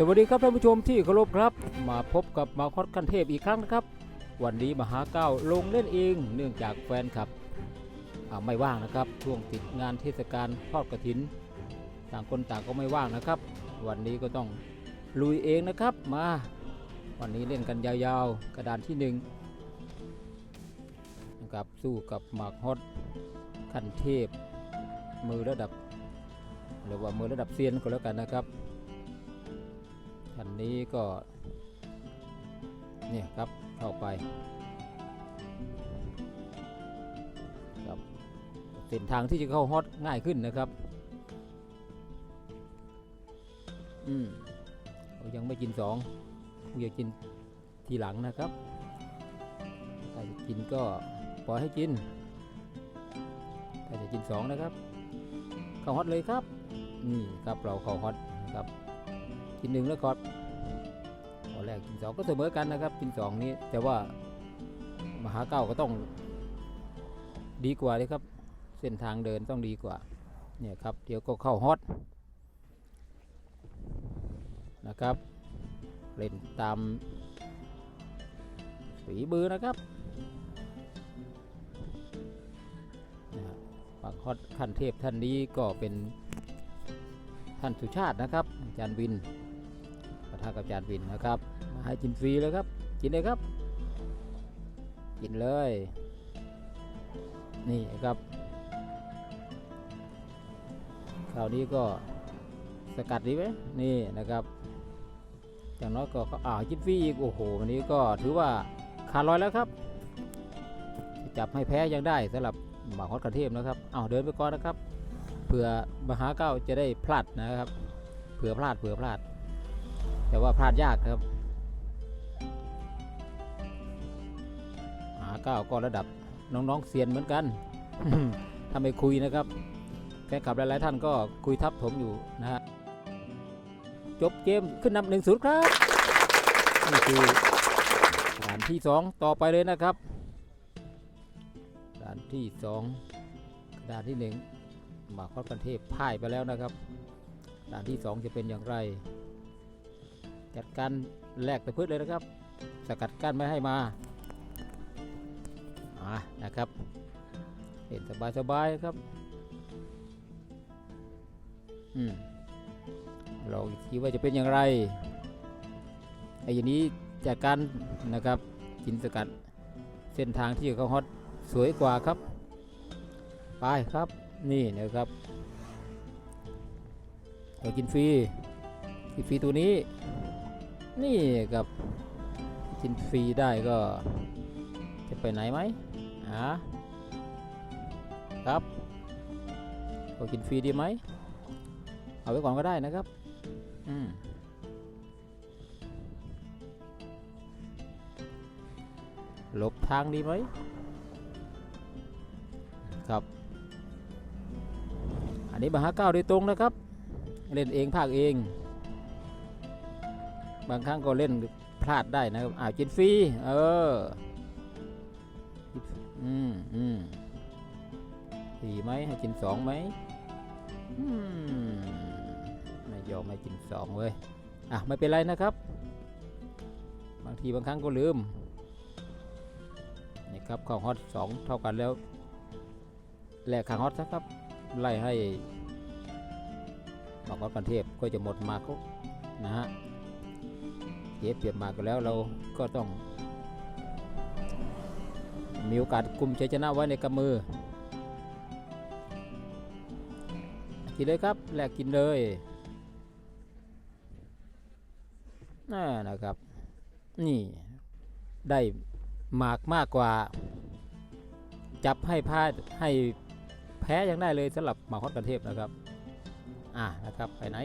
สวัสดีครับท่านผู้ชมที่เคารพครับ มาพบกับมาคอดคันเทพอีกครั้งนะครับ วันนี้มหาเก้าลงเล่นเองเนื่องจากแฟนคลับไม่ว่างนะครับช่วงติดงานเทศกาลทอดกระถิน ต่างคนต่างก็ไม่ว่างนะครับ วันนี้ก็ต้องลุยเองนะครับมา วันนี้เล่นกันยาวๆ กระดานที่หนึ่งนะครับสู้กับหมากฮอตคันเทพ มือระดับ หรือว่ามือระดับเซียนก็แล้วกันนะครับ คันนี้ก็ เนี่ยครับเข้าไปครับเส้นทางที่จะเข้าฮอตง่ายขึ้นนะครับ อืมยังไม่กินสองคงจะกินทีหลังนะครับถ้าจะกินก็ปล่อยให้กินถ้าจะกินสองนะครับ เข้าฮอตเลยครับ นี่ครับเราเข้าฮอตนะครับ กินหนึ่งแล้วก็ตอนแรกกินสองก็เสมอกันนะครับ กินสองนี้ แต่ว่ามหาเก้าก็ต้องดีกว่าเลยครับ เส้นทางเดินต้องดีกว่า เนี่ยครับ เดี๋ยวก็เข้าฮอตนะครับ เล่นตามฝีมือนะครับนะฮะฝั่งฮอตขั้นเทพท่านนี้ก็เป็นท่านสุชาตินะครับอาจารย์วิน ทะกับจารย์วินนะครับ มาให้กินฟรีเลยครับ กินเลยครับ กินเลย นี่ครับคราวนี้ก็สกัดดีไหมนี่นะครับอย่างน้อยก็อ่าวกินฟรีอีกโอ้โหวันนี้ก็ถือว่าขาดลอยแล้วครับ จับให้แพ้ยังได้สำหรับหมาฮอตกระเทพนะครับเอาเดินไปก่อนนะครับเผื่อมหาเก้าจะได้พลาดนะครับ เผื่อพลาดเผื่อพลาด แต่ว่าพลาดยากครับหาเก้าก็ระดับน้องๆเซียนเหมือนกันถ้าไม่คุยนะครับแฟนคลับหลายๆท่านก็คุยทับถมอยู่นะฮะจบเกมขึ้นนำหนึ่งศูนย์ครับนี่คือด่านที่สองต่อไปเลยนะครับด่านที่สองด่านที่หนึ่งหมากคอดกันเทพพ่ายไปแล้วนะครับด่านที่2จะเป็นอย่างไร จัดการแลกตะพืชเลยนะครับ สกัดกั้นไม่ให้มาอ่านะครับเห็นสบายๆครับอืมเราคิดว่าจะเป็นอย่างไรไอ้อย่างนี้จัดการนะครับกินสกัดเส้นทางที่เขาฮอตสวยกว่าครับไปครับนี่นะครับเรากินฟรีกินฟรีตัวนี้ นี่ครับกินฟรีได้ก็ จะไปไหนไหมอ่าครับเรากินฟรีดีไหม เอาไว้ก่อนก็ได้นะครับ อืมหลบทางดีไหม ครับ อันนี้มหาเก้าโดยตรงนะครับ เล่นเองภาคเอง บางครั้งก็เล่นพลาดได้นะครับอ้าวจินฟรีเอออืมอืมสี่ไหมให้กินสองไหมอืมไม่ยอมให้กินสองเว้ยอะไม่เป็นไรนะครับ บางทีบางครั้งก็ลืมนี่ครับข้าวฮอตสองเท่ากันแล้วแลกข้าวฮอตนะครับ ไล่ให้บอกว่ากันเทพก็จะหมดมาก็นะฮะ เสียเปรียบมากแล้วเราก็ต้อง มีโอกาสกลุ่มชัยชนะไว้ในกำมือ กินเลยครับแลกกินเลยน่านะครับ นี่ได้หมากมากกว่า จับให้พลาดให้แพ้ยังได้เลยสำหรับหมาฮอตกันเทพนะครับอ่านะครับไปไหน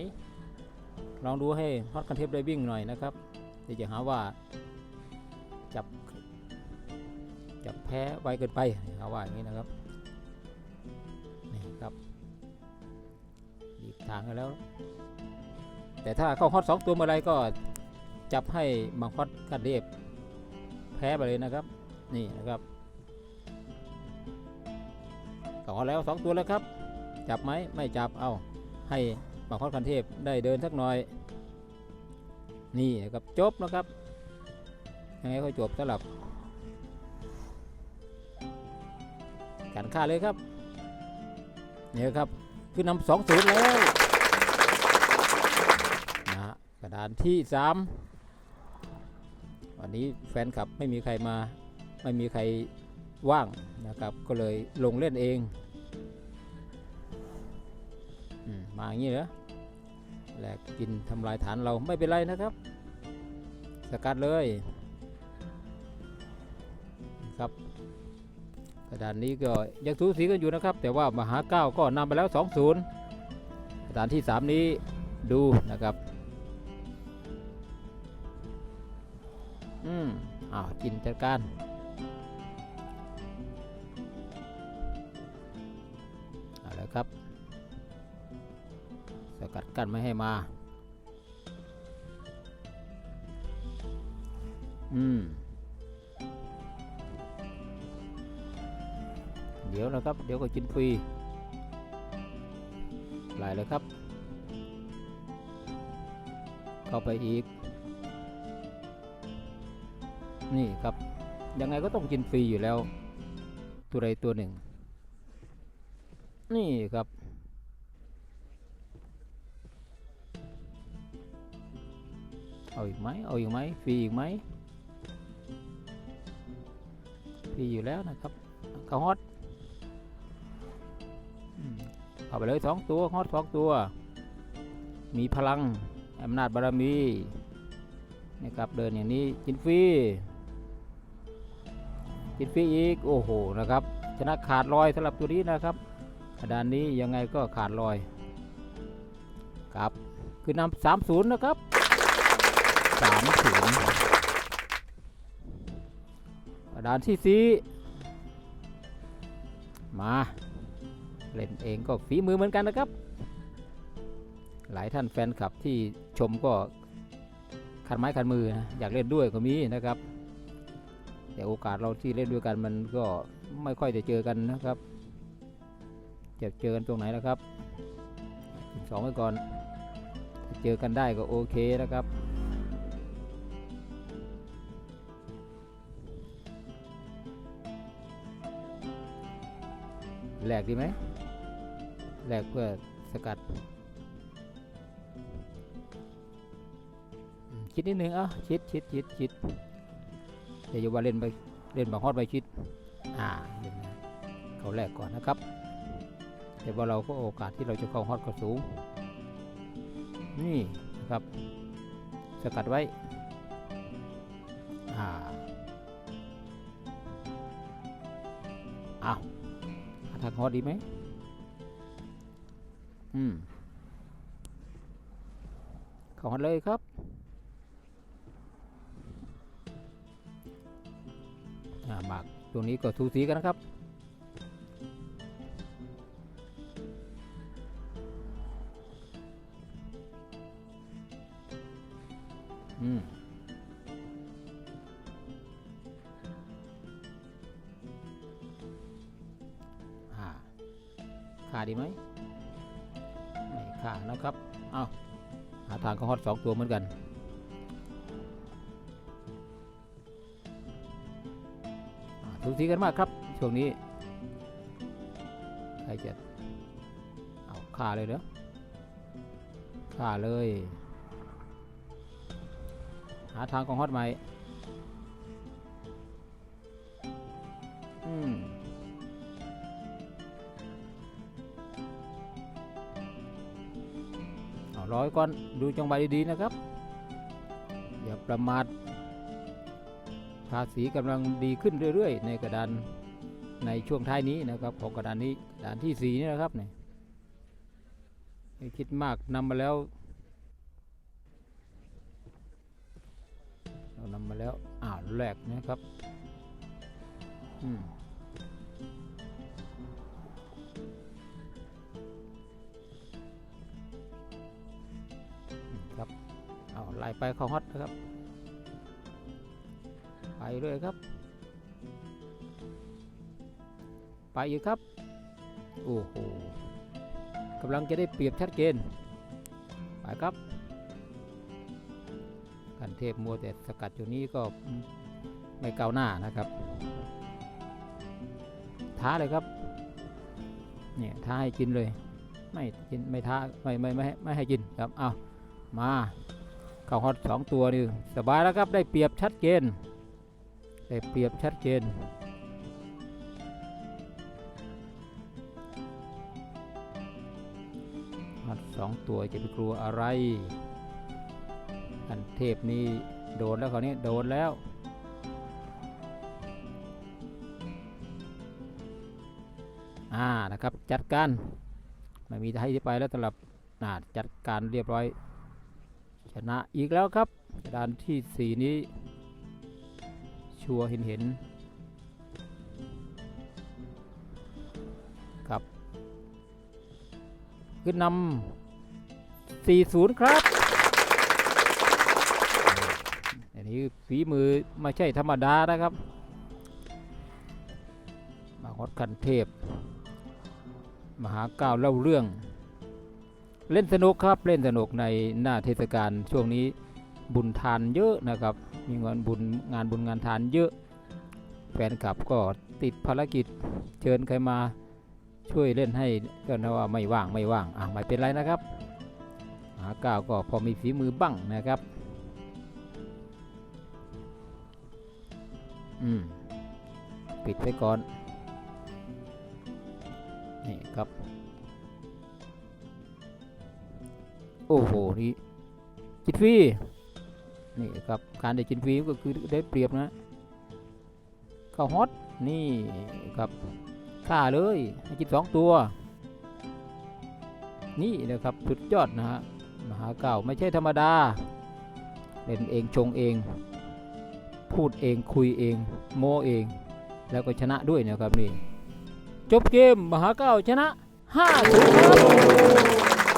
ลองดูให้ฮอตกันเทพได้วิ่งหน่อยนะครับ เดี๋ยวจะหาว่าจับจับแพ้ไวเกินไปเขาว่าอย่างนี้นะครับนี่ครับดีบทางกันแล้ว แต่ถ้าเข้าฮอตสองตัวเมื่อไรก็จับให้มังฮอตกันเทพแพ้ไปเลยนะครับนี่นะครับต่อแล้วสองตัวแล้วครับ จับไหมไม่จับเอาให้บังคับคันเทพได้เดินสักหน่อย นี่นะครับจบนะครับยังไงก็จบสำหรับการค่าเลยครับเนี่ยครับคือนำสองศูนย์แล้วนะกระดานที่สามวันนี้แฟนคลับไม่มีใครมาไม่มีใครว่างนะครับ ก็เลยลงเล่นเองอมมาอย่างนี้เหรอ แหลกกินทำลายฐานเราไม่เป็นไรนะครับ สกัดเลยครับกระดานนี้ก็ยังสูสีกันอยู่นะครับ แต่ว่ามหาเก้าก็นำไปแล้ว 2-0กระดานที่ 3 นี้ดูนะครับอืมอ้าวจินจัดการ กัดกั้นไม่ให้มา อืม เดี๋ยวนะครับ เดี๋ยวก็กินฟรีหลายเลยครับ เข้าไปอีก นี่ครับ ยังไงก็ต้องกินฟรีอยู่แล้ว ตัวใดตัวหนึ่ง นี่ครับ เอาอีกไหมเอาอีกไหมฟรีอีกไหมฟรีอยู่แล้วนะครับเขาฮอตเข้าไปเลยสองตัวฮอตสองตัว มีพลังอำนาจบารมีนะครับเดินอย่างนี้กินฟรีกินฟรีอีกโอ้โหนะครับชนะขาดลอยสำหรับตัวนี้นะครับกระดานนี้ยังไงก็ขาดลอยครับคือนำสามศูนย์นะครับ สามศูนย์กระดานที่สี่มาเล่นเองก็ฝีมือเหมือนกันนะครับ หลายท่านแฟนคลับที่ชมก็ขันไม้ขันมือนะอยากเล่นด้วยก็มีนะครับ แต่โอกาสเราที่เล่นด้วยกันมันก็ไม่ค่อยจะเจอกันนะครับจะเจอกันตรงไหนนะครับสองไว้ก่อนเจอกันได้ก็โอเคนะครับ แหลกดีไหมแหลกเพื่อสกัดคิดนิดนึงเอะชิดชิดชิดชิดอย่าอย่าว่าเล่นไปเล่นบางฮอดไปชิด อ่าเขาแรกก่อนนะครับ แต่ว่าเราก็โอกาสที่เราจะเข้าฮอตก็สูง นี่นะครับ สกัดไว้ หาทางฮอดีไหมอืมเข้าฮอเลยครับ อ่าหมากตรงนี้ก็สูสีกันนะครับอืม ดีไหมไม่ค่านะครับเอาหาทางก็ฮอตสองตัวเหมือนกันอ่าสูสีกันมากครับ ช่วงนี้ ใครจะเอาค่าเลยเนาะค่าเลย หาทางของฮอตใหม่ ร้อยก่อนดูจังหวะดีๆนะครับ อย่าประมาทภาษีกำลังดีขึ้นเรื่อย ๆ ในกระดานในช่วงท้ายนี้นะครับของกระดานนี้กระดานที่สี่นี่นะครับเนี่ยไม่คิดมากนำมาแล้วเรานำมาแล้วอ่าวแรกนะครับ อืม ไล่ไปเขาฮอตนะครับ ไปเลยครับ ไปอีกครับ โอ้โหกำลังจะได้เปรียบชัดเจนไปครับกันเทพมัวแต่สกัดอยู่นี้ก็ไม่ก้าวหน้านะครับ ท้าเลยครับ เนี่ยท้าให้กินเลย ไม่กินไม่ท้าไม่ไม่ไม่ให้ไม่ให้กินครับ เอามา เข้าฮอตสองตัวนี่สบายแล้วครับได้เปรียบชัดเจนได้เปรียบชัดเจนฮอตสองตัวจะไปกลัวอะไรอันเทพนี่โดนแล้วคราวนี้โดนแล้วอ่านะครับจัดการไม่มีให้ที่ไปแล้วสำหรับน่าจัดการเรียบร้อย ชนะอีกแล้วครับด่านที่สี่นี้ ชัวร์เห็นเห็นครับ ขึ้นนำ4-0 ครับอันนี้ฝีมือไม่ใช่ธรรมดานะครับ มาฮอดคันเทพ มหาก้าวเล่าเรื่อง เล่นสนุกครับเล่นสนุกในหน้าเทศกาลช่วงนี้บุญทานเยอะนะครับ มีงานบุญงานบุญงานทานเยอะ แฟนคลับก็ติดภารกิจเชิญใครมาช่วยเล่นให้ก็นะว่าไม่ว่างไม่ว่างอะไม่เป็นไรนะครับหาก้าวก็พอมีฝีมือบ้างนะครับอืมปิดไว้ก่อนนี่ครับ อ้โห นี่กินฟรีนี่ครับการได้กินฟรีก็คือได้เปรียบนะข้าวฮอตนี่ครับค่าเลยให้กินสองตัว นี่นะครับสุดยอดนะฮะมหาเก่าไม่ใช่ธรรมดาเล่นเองชงเอง พูดเองคุยเอง โมเอง แล้วก็ชนะด้วยนะครับนี่จบเกมมหาเก้าชนะ5-0ครับ